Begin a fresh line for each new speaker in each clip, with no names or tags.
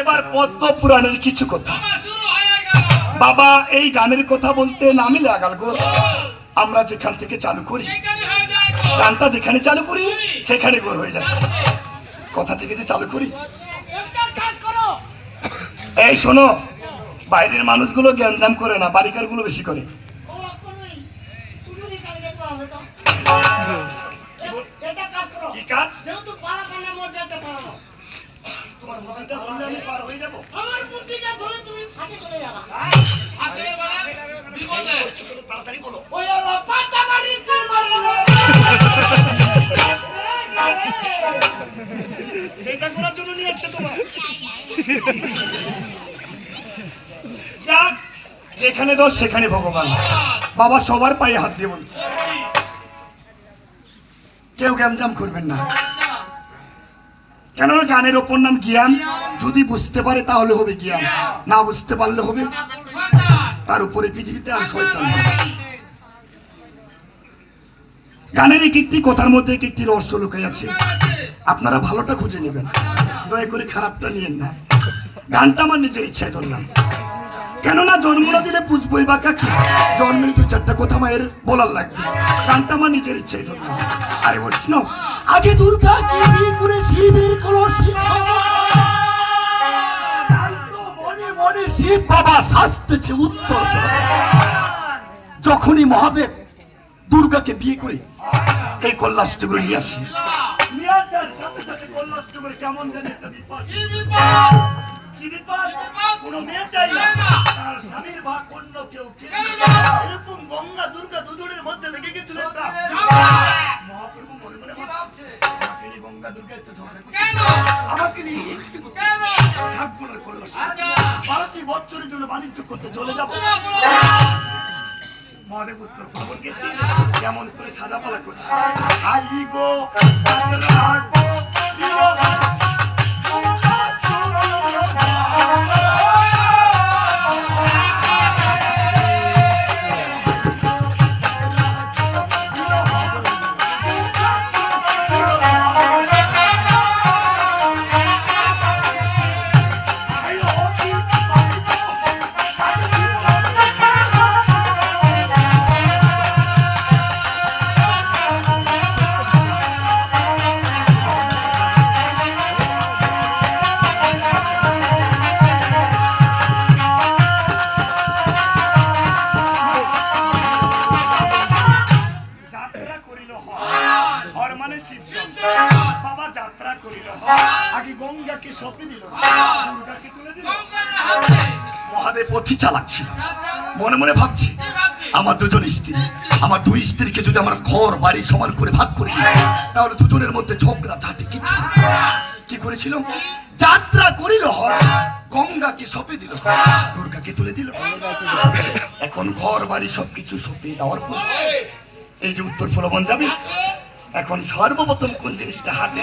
এবার পদ্ম পুরাণের কিছু কথা।
বাবা
এই গানের কথা বলতে নামে লাগাল গো। আমরা যেখান থেকে চালু করি। গানটা যেখানে চালু করি সেখানে গোর হয়ে যাচ্ছে। কথা থেকে যে চালু করো। এই শোনো বাইরের মানুষগুলো গ্যাঞ্জাম করে না বাড়িকারগুলো বেশি করে
ও কোনই তুজুরি কালে দেখো হবে তো এটা কাজ করো
কি কাজ
যেহেতু পারা কানে মধ্যে একটা বানানো
তোমার মতিটা বললে আমি পার হয়ে যাব
আমার বুদ্ধিটা ধরে তুমি ফাঁসে চলে যাবা
আসলে মানে বিপদে
তাড়াতাড়ি বলো
ওই হলো পাতা মারি তোর মারি
এটা করার জন্য নিয়ে আসছে তোমার যেখানে দোষ, সেখানে ভগবান। বাবা সবার পায়ে হাত দিয়ে বলছে। কেউ গ্যামজাম করবেন না। কেননা গানের ওপর নাম জ্ঞান। যদি বুঝতে পারে তাহলে হবে জ্ঞান। না বুঝতে পারলে হবে তার উপরে পৃথিবীতে আর শয়তান গানের এক একটি কথার মধ্যে এক একটি রহস্য লুকাই আছে। আপনারা ভালোটা খুঁজে নেবেন। দয়া করে খারাপটা নিয়েন না। গানটা আমার নিজের ইচ্ছায় ধরলাম। কেননা জন্ম না দিলে পুজবই বা কাকে জন্মের দু চারটা কথা মায়ের বলার লাগবে। গানটা আমার নিজের ধরলাম আরে বৈষ্ণব, আগে দুর্গা কে বিয়ে করে শিবের শিব বাবা শাস্তেছে উত্তর যখনই মহাদেব দুর্গাকে বিয়ে করে এই কল্যাষ্টগুলো নিয়ে আসি। কেমন জানি কোনো মেয়ে চাই না। ভাগ অন্য কেউ এরকম গঙ্গা দুর্গা দুজনের মধ্যে লেগে গেছিল একটা মহাপ্রভু মনে মনে ভাবছে আমাকে নিয়ে গঙ্গা দুর্গা এত ঝগড়া করছে? আমাকে নিয়ে হিংসে করছে? থাকব না
আচ্ছা।
ভারতীয় বছরের জন্য বাণিজ্য করতে চলে যাব মহাদেব উত্তর খবর গেছি কেমন করে সাদা পালা করছে আলি গো আগে গঙ্গাকে সপে দিল দুর্গাকে তুলে দিল। মহাদেব পথি চালাচ্ছিল
আচ্ছা
মনে মনে ভাবছি আমার দুজন স্ত্রী আমার দুই স্ত্রীকে যদি আমার ঘর বাড়ি সমান করে ভাগ করে তাহলে দুজনের মধ্যে ঝগড়া ঝাঁটি কিছু কি করেছিল? যাত্রা করিল হর গঙ্গাকে সপে দিল দুর্গাকে তুলে দিল। এখন ঘর বাড়ি সবকিছু সপে দেওয়ার পর এই। যে উত্তর ফলবন যাবে এখন সর্বপ্রথম কোন জিনিসটা হাতে?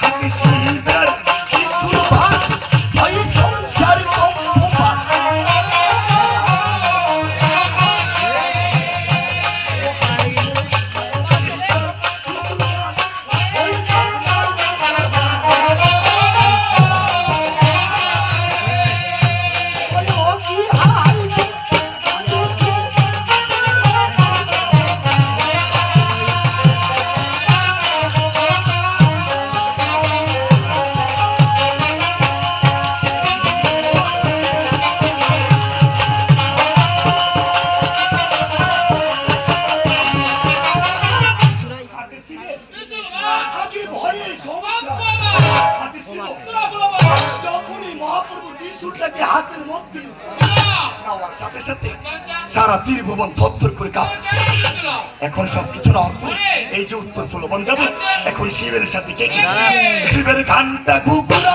হাতে শিবের ত্রিশূলটাকে হাতের মধ্যে সাথে সাথে সারা তীরভুবন থরথর করে কাঁপ। এখন সবকিছু নেওয়ার পরে এই যে উত্তর ফুলবন যাবে, এখন শিবের সাথে কে শিবের ঘানটা গুগুরা